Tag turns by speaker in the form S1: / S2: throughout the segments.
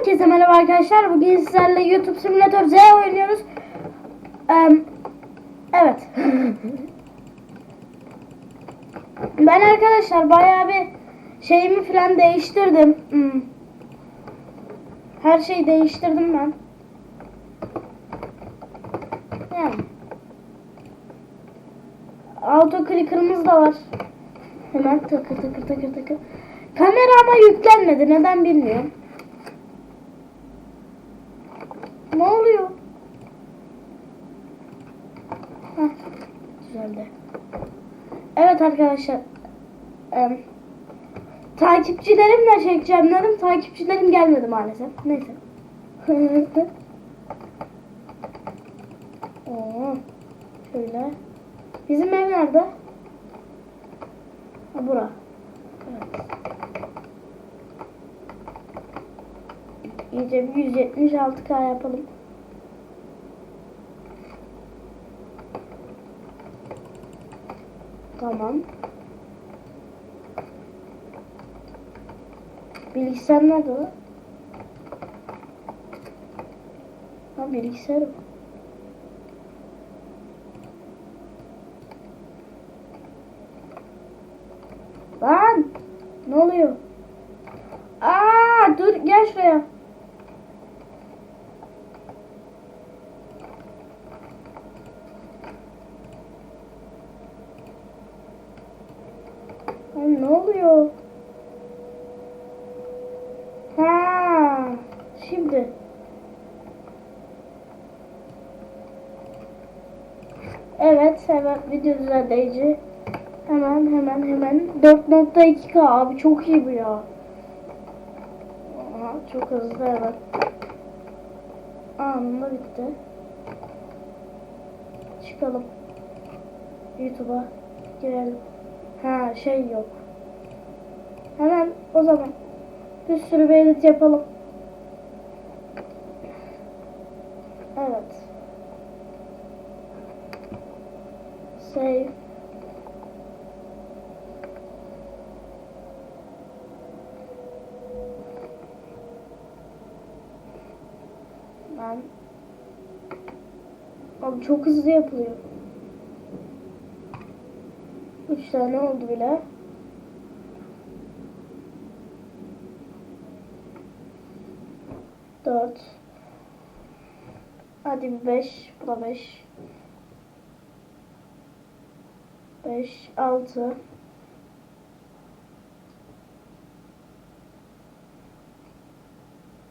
S1: Herkese merhaba arkadaşlar. Bugün sizlerle YouTube Simulator Z oynuyoruz. Em, evet. ben arkadaşlar bayağı bir şeyimi falan değiştirdim. Hmm. Her şeyi değiştirdim ben. Yani. Auto clicker'ımız da var. Hemen takır takır takır takır. Kamera ama yüklenmedi. Neden bilmiyorum. Ne oluyor? Heh, düzeldi. Evet arkadaşlar. Em, takipçilerimle çekeceğim dedim. Takipçilerim gelmedi maalesef. Neyse. Oo, şöyle. Bizim ev nerede? Ha, bura. Bir 176k yapalım. Tamam. Bilgisayar nerede o? Ha bilgisayar o. Lan! Ne oluyor? Aa, dur gel şuraya. Ay, ne oluyor? Ha, şimdi. Evet, hemen video düzenleyici. Hemen hemen hemen 4.2K abi çok iyi bu ya. Aha, çok hızlı evet. Anında bitti. Çıkalım. YouTube'a girelim. Ha şey yok. Hemen o zaman bir sürü bir edit yapalım. Evet. Save. Ben Abi çok hızlı yapılıyor. Üç tane oldu bile. Dört. Hadi beş. Bu da beş. Beş, altı.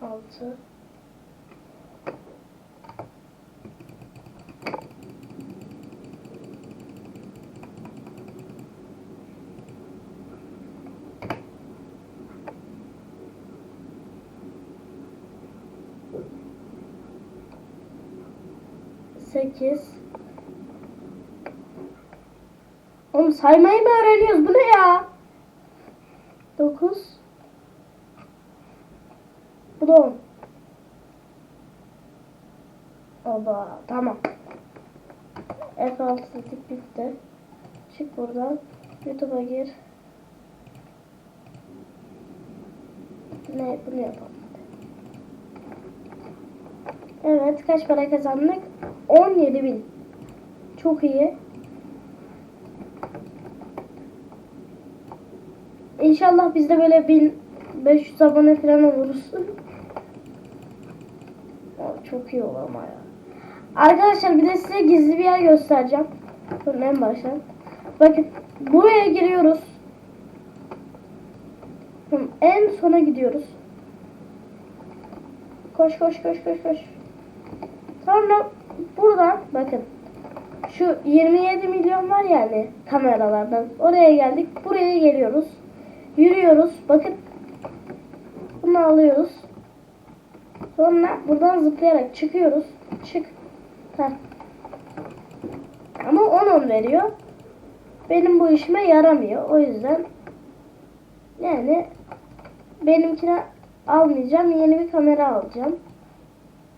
S1: Altı. Sekiz. Oğlum saymayı mı öğreniyoruz? Bu ne ya? Dokuz. Bu da on. Oba tamam. F6 dedik bitti. Çık buradan. YouTube'a gir. Ne bunu yapalım. Evet kaç para kazandık? 17 bin. Çok iyi. İnşallah biz de böyle 1500 abone falan oluruz. Çok iyi olur ama ya. Arkadaşlar bir de size gizli bir yer göstereceğim. Durun en baştan. Bakın buraya giriyoruz. En sona gidiyoruz. Koş koş koş koş koş. Sonra buradan bakın. Şu 27 milyon var yani kameralardan. Oraya geldik. Buraya geliyoruz. Yürüyoruz. Bakın. Bunu alıyoruz. Sonra buradan zıplayarak çıkıyoruz. Çık. Heh. Ama 10 veriyor. Benim bu işime yaramıyor. O yüzden yani benimkine almayacağım. Yeni bir kamera alacağım.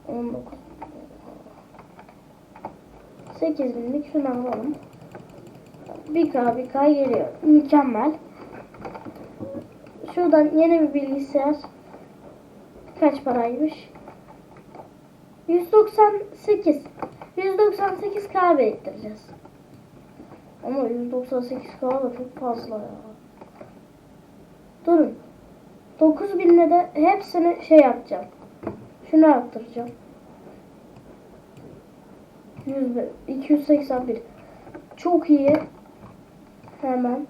S1: 19 8 binlik şunu alalım. 1K 1K geliyor. Mükemmel. Şuradan yeni bir bilgisayar. kaç paraymış? 198. 198 k biriktireceğiz. Ama 198 k da çok fazla ya. Durun. 9000'le de hepsini şey yapacağım. Şunu yaptıracağım. 100 bin- 281. Çok iyi. Hemen.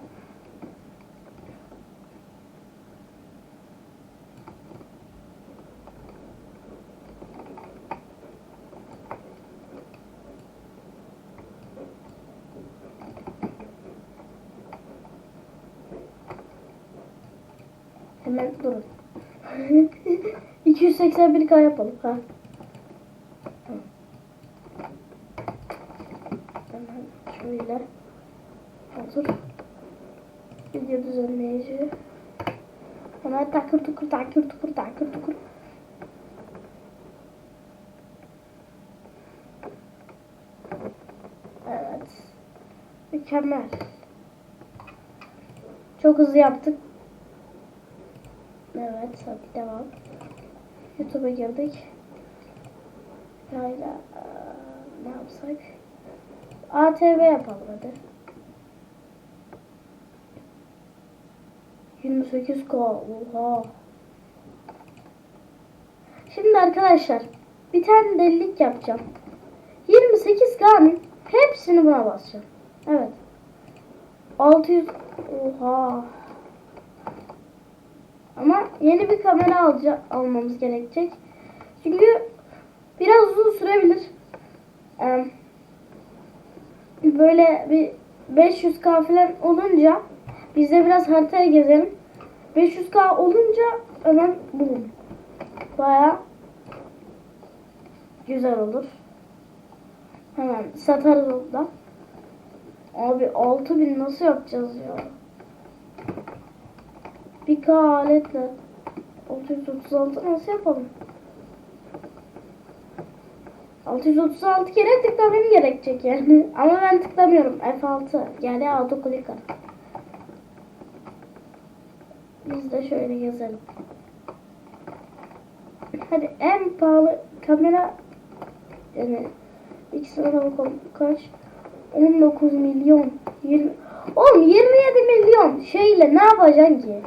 S1: Hemen durun. 281k yapalım ha. Hemen şöyle otur. Video düzenleyici. Hemen takır tukur takır tukur takır tukur. Evet. Mükemmel. Çok hızlı yaptık. Evet, hadi devam. YouTube'a girdik. Hayla eee, ne yapsak? ATV yapalım hadi. 28K oha. Şimdi arkadaşlar bir tane delilik yapacağım. 28K'nın hepsini buna basacağım. Evet. 600 oha. Ama yeni bir kamera alacak almamız gerekecek. Çünkü biraz uzun sürebilir. Ee, böyle bir 500k falan olunca biz de biraz haritaya gezelim. 500k olunca hemen bum. Baya güzel olur. Hemen satarız orada. Abi 6000 nasıl yapacağız ya? Bir K aletle 636 nasıl yapalım? 636 kere tıklamam gerekecek yani. Ama ben tıklamıyorum. F6 yani auto clicker. Biz de şöyle gezelim. Hadi en pahalı kamera yani ikisine de bakalım kaç? 19 milyon 20 Oğlum 27 milyon şeyle ne yapacaksın ki?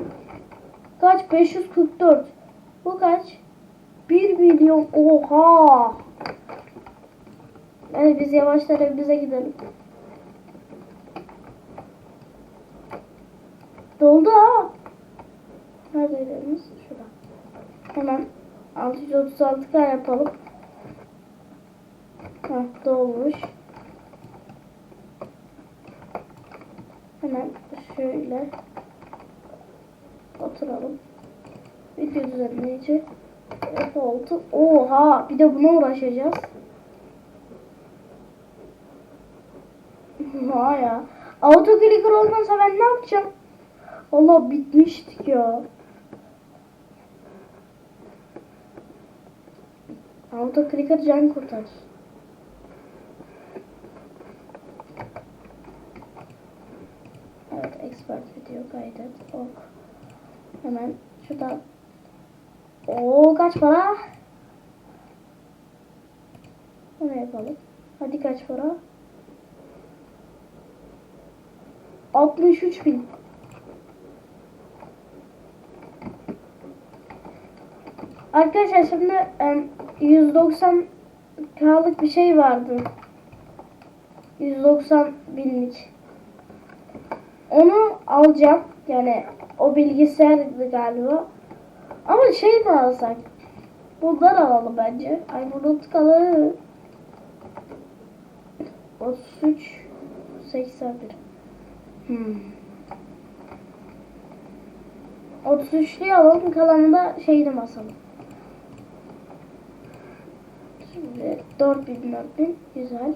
S1: Kaç? 544. Bu kaç? 1 milyon. Oha. Hadi biz yavaşlar evimize gidelim. Doldu ha. Nerede evimiz? Şurada. Hemen 636K yapalım. Heh, dolmuş. Hemen şöyle oturalım. Video düzenleyici F6. Oha bir de buna uğraşacağız. Ha ya. Auto clicker olmazsa ben ne yapacağım? Allah bitmiştik ya. Auto clicker can kurtarır. Evet, expert video kaydet. Ok. Hemen şurada. Oo kaç para? Bunu yapalım. Hadi kaç para? 63 bin. Arkadaşlar şimdi em, 190 K'lık bir şey vardı. 190 binlik. Onu alacağım. Yani o bilgisayardı galiba. Ama şey mi alsak? Bundan alalım bence. Ay bunu tıkalı. 33 81. Hmm. 33'lüyü alalım. Kalanı da şeyini basalım. Şimdi 4000 4000 güzel.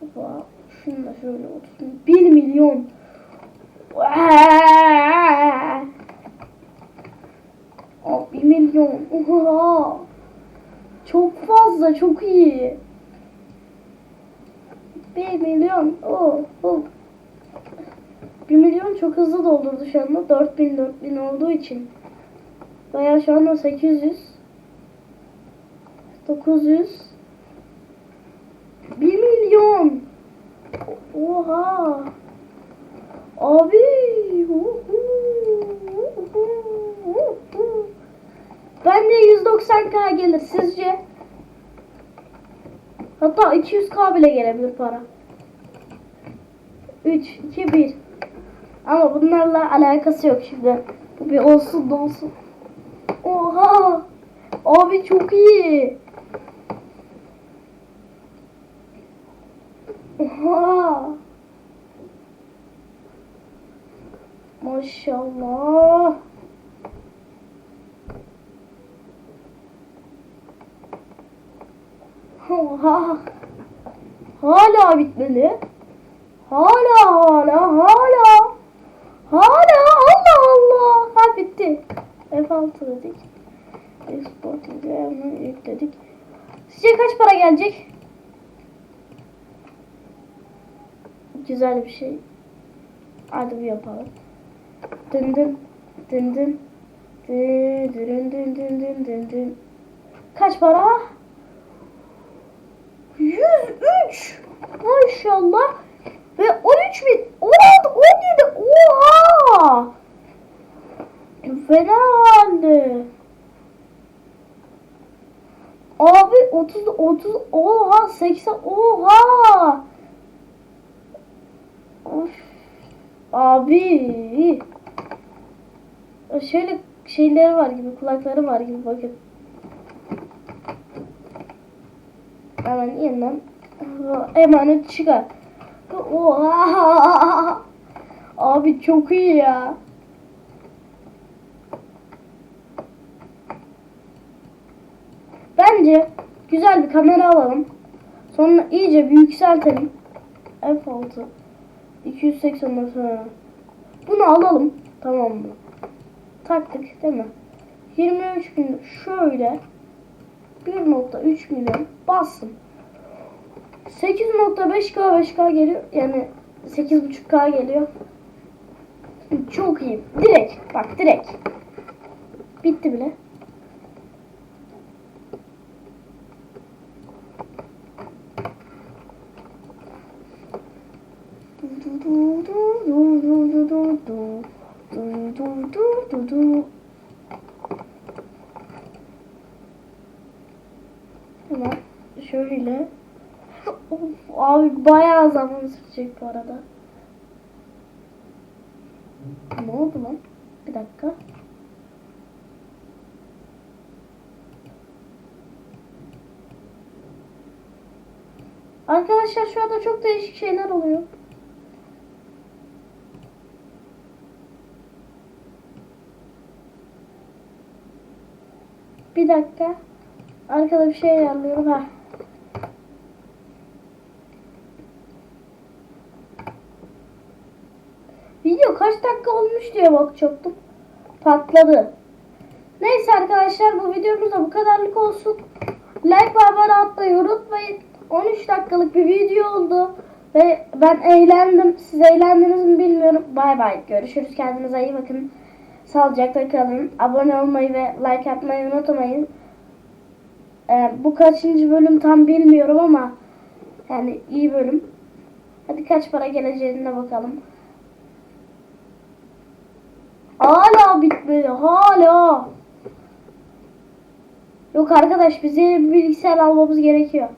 S1: Hoppa. Şunu da şöyle 30 1 milyon. Aa, 1 milyon. Oha. Çok fazla, çok iyi. 1 milyon. Oh, oh. 1 milyon çok hızlı doldurdu şu anda. 4000 4000 olduğu için. Bayağı şu anda 800. 900 1 milyon Oha Abi uhu, Bence 190k gelir sizce? Hatta 200k bile gelebilir para. 3, 2, 1. Ama bunlarla alakası yok şimdi. Bu bir olsun da olsun. Oha! Abi çok iyi. Oha! Maşallah. Oha! Hala bitmedi. Hala hala hala. Hala Allah Allah. Ha bitti. F6 dedik. Export yükledik. Sizce kaç para gelecek? Güzel bir şey. Hadi bir yapalım. Dın dın dın dın dın dın dın dın dın dın. Kaç para? 103. Maşallah. Ve 13 bin. 16, 17. Oha. Fena halde. Abi 30 30 oha 80 oha. Of. Abi. Şöyle şeyleri var gibi kulakları var gibi bakın. Hemen yeniden emanet çıkar. Oha. Abi çok iyi ya. Bence güzel bir kamera alalım. Sonra iyice bir yükseltelim. F6 284 ha. Bunu alalım. Tamam mı? Taktık değil mi? 23 gün şöyle 1.3 milyon bastım. 8.5K 5K geliyor. Yani 8.5K geliyor. Çok iyi. Direkt. Bak direkt. Bitti bile. Hemen şöyle. Of, abi bayağı zaman sürecek bu arada. Ne oldu lan? Bir dakika. Arkadaşlar şu anda çok değişik şeyler oluyor. Bir dakika. Arkada bir şey ayarlıyorum ha. Video kaç dakika olmuş diye bakacaktım. Patladı. Neyse arkadaşlar bu videomuz da bu kadarlık olsun. Like ve abone atmayı unutmayın. 13 dakikalık bir video oldu. Ve ben eğlendim. Siz eğlendiniz mi bilmiyorum. Bay bay. Görüşürüz. Kendinize iyi bakın. Sağlıcakla kalın. Abone olmayı ve like atmayı unutmayın. Ee, bu kaçıncı bölüm tam bilmiyorum ama yani iyi bölüm. Hadi kaç para geleceğine bakalım. Hala bitmedi. Hala. Yok arkadaş bize bir bilgisayar almamız gerekiyor.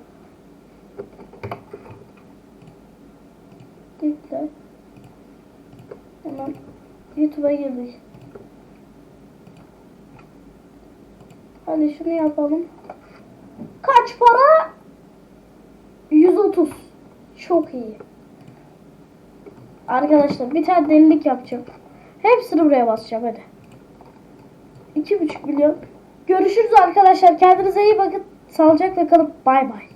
S1: Yükle. Hemen YouTube'a girdik. Hadi şunu yapalım. Kaç para? 130. Çok iyi. Arkadaşlar bir tane delilik yapacağım. Hepsini buraya basacağım hadi. 2,5 milyon. Görüşürüz arkadaşlar. Kendinize iyi bakın. Sağlıcakla kalın. Bay bay.